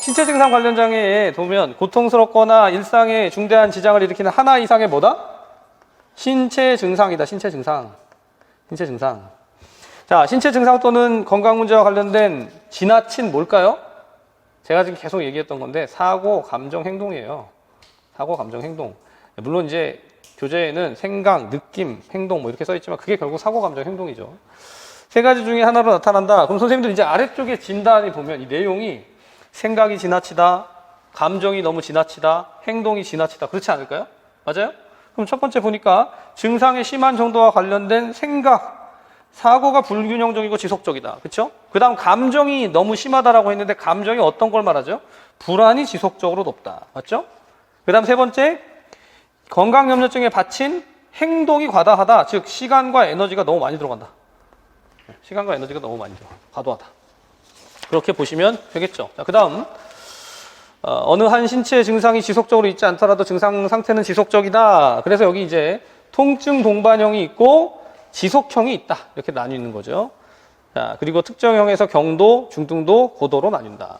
신체 증상 관련 장애에 보면 고통스럽거나 일상에 중대한 지장을 일으키는 하나 이상의 뭐다? 신체 증상이다. 신체 증상. 신체 증상. 자, 신체 증상 또는 건강 문제와 관련된 지나친 뭘까요? 제가 지금 계속 얘기했던 건데 사고, 감정, 행동이에요. 사고, 감정, 행동. 물론 이제 교재에는 생각, 느낌, 행동 뭐 이렇게 써 있지만 그게 결국 사고, 감정, 행동이죠. 세 가지 중에 하나로 나타난다. 그럼 선생님들 이제 아래쪽에 진단이 보면 이 내용이 생각이 지나치다, 감정이 너무 지나치다, 행동이 지나치다. 그렇지 않을까요? 맞아요? 그럼 첫 번째 보니까 증상의 심한 정도와 관련된 생각, 사고가 불균형적이고 지속적이다. 그렇죠? 그다음 감정이 너무 심하다라고 했는데 감정이 어떤 걸 말하죠? 불안이 지속적으로 높다. 맞죠? 그다음 세 번째 건강 염려증에 바친 행동이 과다하다. 즉 시간과 에너지가 너무 많이 들어간다. 시간과 에너지가 너무 많이 들어. 과도하다. 그렇게 보시면 되겠죠. 자, 그 다음 어, 느한 신체 증상이 지속적으로 있지 않더라도 증상 상태는 지속적이다. 그래서 여기 이제 통증 동반형이 있고 지속형이 있다. 이렇게 나뉘는 거죠. 자, 그리고 특정형에서 경도, 중등도, 고도로 나뉜다.